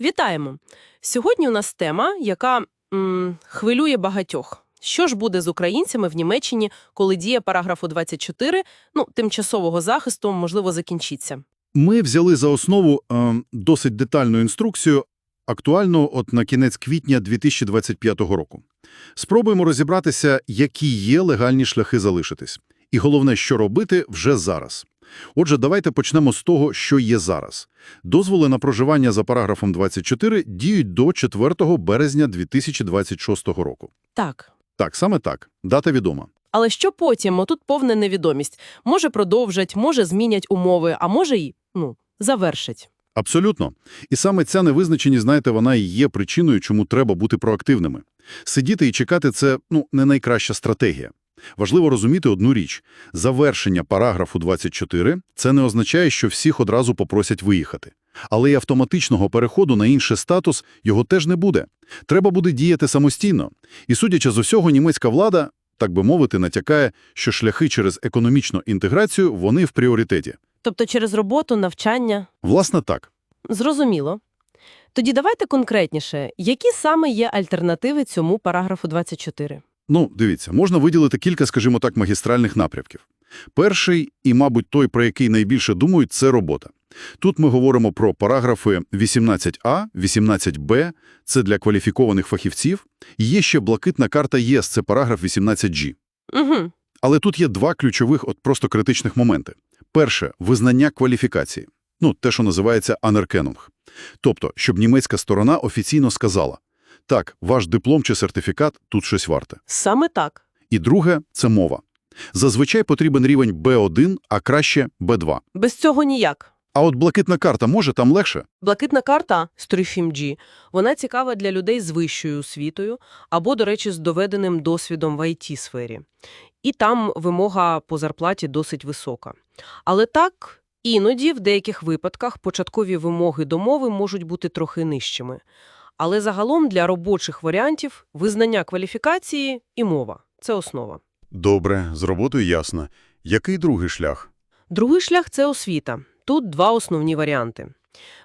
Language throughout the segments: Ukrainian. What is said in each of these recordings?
Вітаємо! Сьогодні у нас тема, яка м, хвилює багатьох. Що ж буде з українцями в Німеччині, коли дія параграфу 24, ну, тимчасового захисту, можливо, закінчиться? Ми взяли за основу е, досить детальну інструкцію, актуальну от на кінець квітня 2025 року. Спробуємо розібратися, які є легальні шляхи залишитись. І головне, що робити вже зараз. Отже, давайте почнемо з того, що є зараз. Дозволи на проживання за параграфом 24 діють до 4 березня 2026 року. Так. Так, саме так. Дата відома. Але що потім? Отут повна невідомість. Може продовжать, може змінять умови, а може й, ну, завершать. Абсолютно. І саме ця невизначеність, знаєте, вона і є причиною, чому треба бути проактивними. Сидіти і чекати – це, ну, не найкраща стратегія. Важливо розуміти одну річ. Завершення параграфу 24 – це не означає, що всіх одразу попросять виїхати. Але й автоматичного переходу на інший статус його теж не буде. Треба буде діяти самостійно. І, судячи з усього, німецька влада, так би мовити, натякає, що шляхи через економічну інтеграцію, вони в пріоритеті. Тобто через роботу, навчання. Власне так. Зрозуміло. Тоді давайте конкретніше, які саме є альтернативи цьому параграфу 24? Ну, дивіться, можна виділити кілька, скажімо так, магістральних напрямків. Перший, і, мабуть, той, про який найбільше думають, це робота. Тут ми говоримо про параграфи 18а, 18б, це для кваліфікованих фахівців, і є ще блакитна карта ЄС, це параграф 18G. Угу. Але тут є два ключових, от просто критичних моменти. Перше – визнання кваліфікації. Ну, те, що називається анеркенунг. Тобто, щоб німецька сторона офіційно сказала, так, ваш диплом чи сертифікат тут щось варте. Саме так. І друге – це мова. Зазвичай потрібен рівень B1, а краще B2. Без цього ніяк. А от блакитна карта може там легше? Блакитна карта G, вона цікава для людей з вищою освітою або, до речі, з доведеним досвідом в IT-сфері. І там вимога по зарплаті досить висока. Але так, іноді в деяких випадках початкові вимоги до мови можуть бути трохи нижчими. Але загалом для робочих варіантів визнання кваліфікації і мова – це основа. Добре, з роботою ясно. Який другий шлях? Другий шлях – це освіта. Тут два основні варіанти.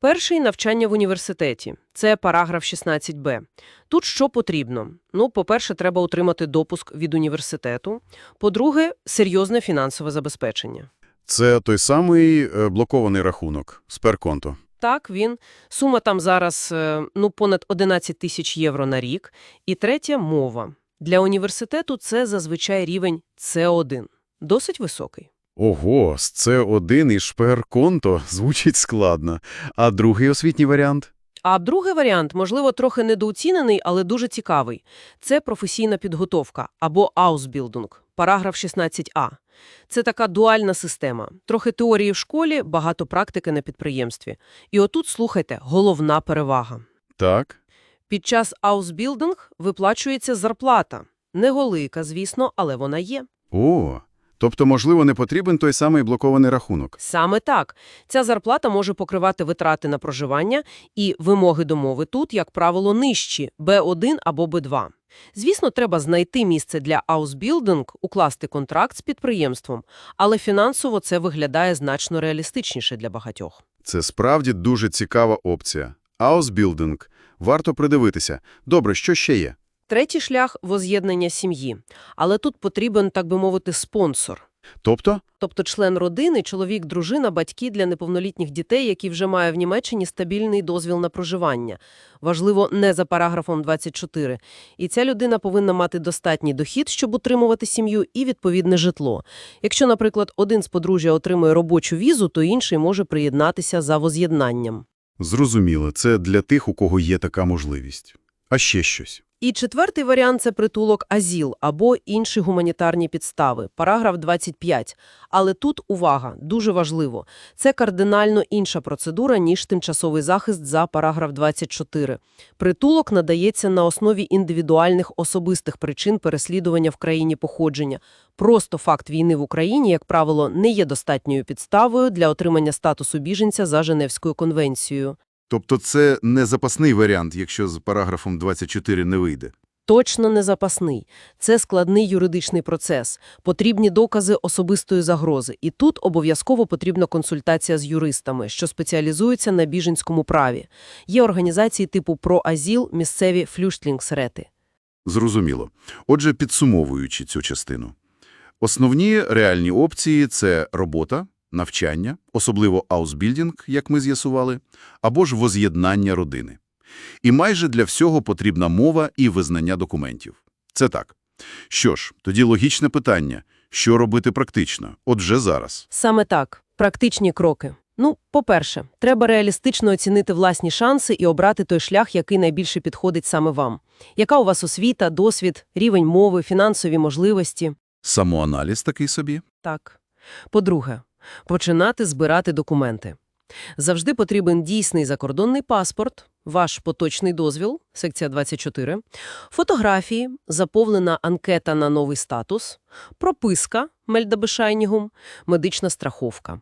Перший – навчання в університеті. Це параграф 16б. Тут що потрібно? Ну, по-перше, треба отримати допуск від університету. По-друге, серйозне фінансове забезпечення. Це той самий е, блокований рахунок, сперконто. Так, він. Сума там зараз, е, ну, понад 11 тисяч євро на рік. І третє – мова. Для університету це зазвичай рівень С1. Досить високий. Ого, з С1 і шперконто звучить складно. А другий освітній варіант? А другий варіант, можливо, трохи недооцінений, але дуже цікавий. Це професійна підготовка або Ausbildung, параграф 16а. Це така дуальна система. Трохи теорії в школі, багато практики на підприємстві. І отут, слухайте, головна перевага. Так. Під час Ausbildung виплачується зарплата. Не голика, звісно, але вона є. О, тобто, можливо, не потрібен той самий блокований рахунок. Саме так. Ця зарплата може покривати витрати на проживання, і вимоги до мови тут, як правило, нижчі – B1 або B2. Звісно, треба знайти місце для аусбілдинг, укласти контракт з підприємством, але фінансово це виглядає значно реалістичніше для багатьох. Це справді дуже цікава опція. Аусбілдинг. Варто придивитися. Добре, що ще є? Третій шлях – воз'єднання сім'ї. Але тут потрібен, так би мовити, спонсор. Тобто? Тобто член родини, чоловік, дружина, батьки для неповнолітніх дітей, які вже має в Німеччині стабільний дозвіл на проживання. Важливо, не за параграфом 24. І ця людина повинна мати достатній дохід, щоб утримувати сім'ю, і відповідне житло. Якщо, наприклад, один з подружжя отримує робочу візу, то інший може приєднатися за воз'єднанням. Зрозуміло, це для тих, у кого є така можливість. А ще щось. І четвертий варіант – це притулок АЗІЛ або інші гуманітарні підстави, параграф 25. Але тут, увага, дуже важливо, це кардинально інша процедура, ніж тимчасовий захист за параграф 24. Притулок надається на основі індивідуальних особистих причин переслідування в країні походження. Просто факт війни в Україні, як правило, не є достатньою підставою для отримання статусу біженця за Женевською конвенцією. Тобто це не запасний варіант, якщо з параграфом 24 не вийде. Точно не запасний. Це складний юридичний процес, потрібні докази особистої загрози. І тут обов'язково потрібна консультація з юристами, що спеціалізуються на біженському праві. Є організації типу «Проазіл», місцеві «Флюштлінгсрети». Зрозуміло. Отже, підсумовуючи цю частину. Основні реальні опції – це робота, навчання, особливо аусбілдінг, як ми з'ясували, або ж воз'єднання родини. І майже для всього потрібна мова і визнання документів. Це так. Що ж, тоді логічне питання – що робити практично? От вже зараз. Саме так. Практичні кроки. Ну, по-перше, треба реалістично оцінити власні шанси і обрати той шлях, який найбільше підходить саме вам. Яка у вас освіта, досвід, рівень мови, фінансові можливості? Самоаналіз такий собі? Так. По-друге, починати збирати документи. Завжди потрібен дійсний закордонний паспорт, ваш поточний дозвіл, секція 24, фотографії, заповнена анкета на новий статус, прописка, мельдабешайнігум, медична страховка.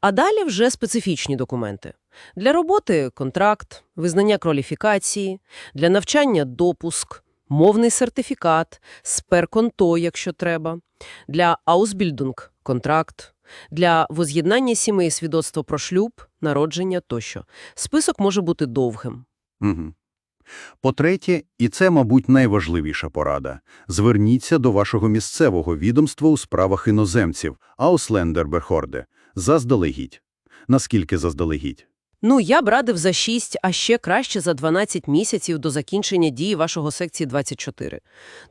А далі вже специфічні документи. Для роботи – контракт, визнання кваліфікації, для навчання – допуск, мовний сертифікат, сперконто, якщо треба, для аусбільдунг – контракт, для воз'єднання сімей свідоцтво про шлюб, народження тощо. Список може бути довгим. Угу. По-третє, і це, мабуть, найважливіша порада, зверніться до вашого місцевого відомства у справах іноземців, Ауслендерберхорде, заздалегідь. Наскільки заздалегідь? Ну, я б радив за 6, а ще краще за 12 місяців до закінчення дії вашого секції 24.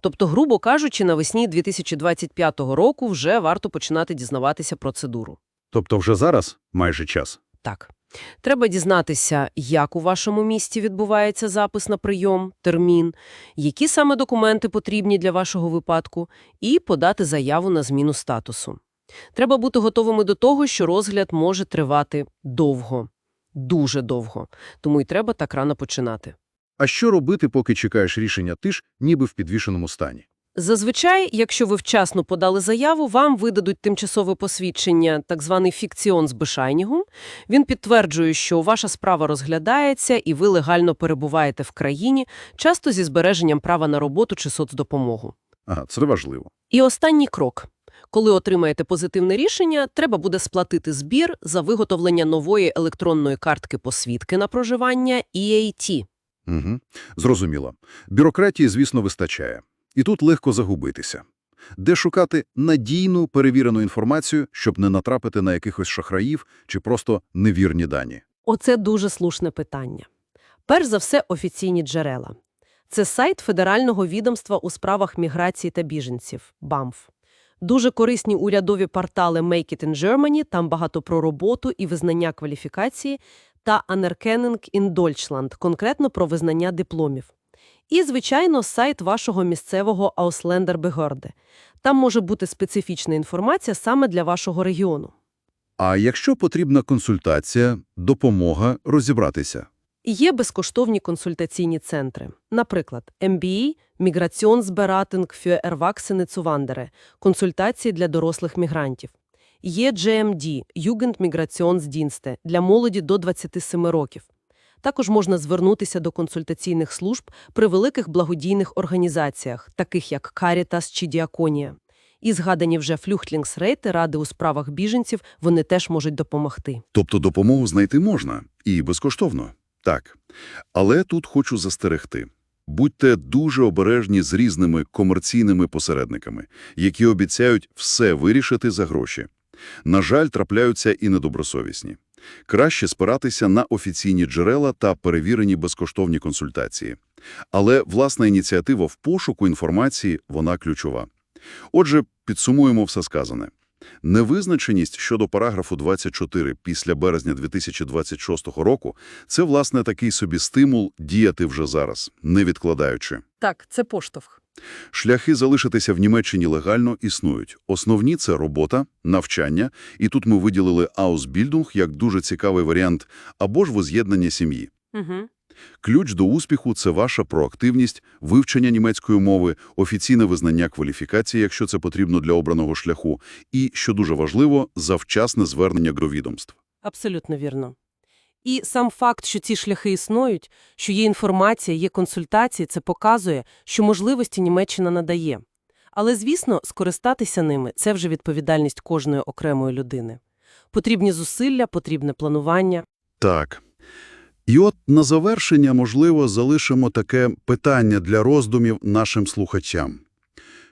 Тобто, грубо кажучи, навесні 2025 року вже варто починати дізнаватися процедуру. Тобто вже зараз майже час. Так. Треба дізнатися, як у вашому місті відбувається запис на прийом, термін, які саме документи потрібні для вашого випадку, і подати заяву на зміну статусу. Треба бути готовими до того, що розгляд може тривати довго. Дуже довго. Тому й треба так рано починати. А що робити, поки чекаєш рішення? Ти ж ніби в підвішеному стані. Зазвичай, якщо ви вчасно подали заяву, вам видадуть тимчасове посвідчення, так званий фікціон з Бешайнігу. Він підтверджує, що ваша справа розглядається і ви легально перебуваєте в країні, часто зі збереженням права на роботу чи соцдопомогу. Ага, це важливо. І останній крок. Коли отримаєте позитивне рішення, треба буде сплатити збір за виготовлення нової електронної картки посвідки на проживання EAT. Угу. Зрозуміло. Бюрократії, звісно, вистачає. І тут легко загубитися. Де шукати надійну перевірену інформацію, щоб не натрапити на якихось шахраїв чи просто невірні дані? Оце дуже слушне питання. Перш за все, офіційні джерела. Це сайт Федерального відомства у справах міграції та біженців – БАМФ. Дуже корисні урядові портали Make It in Germany, там багато про роботу і визнання кваліфікації, та Anerkennung in Deutschland, конкретно про визнання дипломів. І, звичайно, сайт вашого місцевого Ausländerbehörde. Там може бути специфічна інформація саме для вашого регіону. А якщо потрібна консультація, допомога розібратися? Є безкоштовні консультаційні центри. Наприклад, MBA – Migrationsberatung für Erwachsene Zuwanderer – консультації для дорослих мігрантів. Є GMD – Jugendmigrationsdienste – для молоді до 27 років. Також можна звернутися до консультаційних служб при великих благодійних організаціях, таких як Caritas чи Діаконія. І згадані вже флюхтлінгсрейти, ради у справах біженців, вони теж можуть допомогти. Тобто допомогу знайти можна. І безкоштовно. Так. Але тут хочу застерегти. Будьте дуже обережні з різними комерційними посередниками, які обіцяють все вирішити за гроші. На жаль, трапляються і недобросовісні. Краще спиратися на офіційні джерела та перевірені безкоштовні консультації. Але власна ініціатива в пошуку інформації – вона ключова. Отже, підсумуємо все сказане. Невизначеність щодо параграфу 24 після березня 2026 року – це, власне, такий собі стимул діяти вже зараз, не відкладаючи. Так, це поштовх. Шляхи залишитися в Німеччині легально існують. Основні – це робота, навчання, і тут ми виділили аусбільдунг як дуже цікавий варіант, або ж воз'єднання сім'ї. Угу. Ключ до успіху – це ваша проактивність, вивчення німецької мови, офіційне визнання кваліфікації, якщо це потрібно для обраного шляху, і, що дуже важливо, завчасне звернення до відомств. Абсолютно вірно. І сам факт, що ці шляхи існують, що є інформація, є консультації, це показує, що можливості Німеччина надає. Але, звісно, скористатися ними – це вже відповідальність кожної окремої людини. Потрібні зусилля, потрібне планування. Так. І от на завершення, можливо, залишимо таке питання для роздумів нашим слухачам.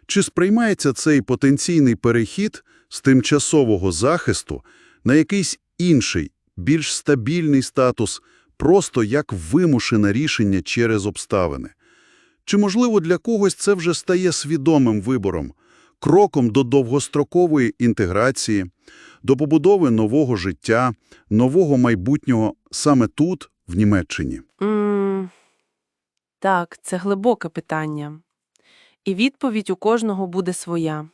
Чи сприймається цей потенційний перехід з тимчасового захисту на якийсь інший, більш стабільний статус, просто як вимушене рішення через обставини? Чи, можливо, для когось це вже стає свідомим вибором, кроком до довгострокової інтеграції, до побудови нового життя, нового майбутнього саме тут, в Німеччині? Mm, Так, це глибоке питання. І відповідь у кожного буде своя.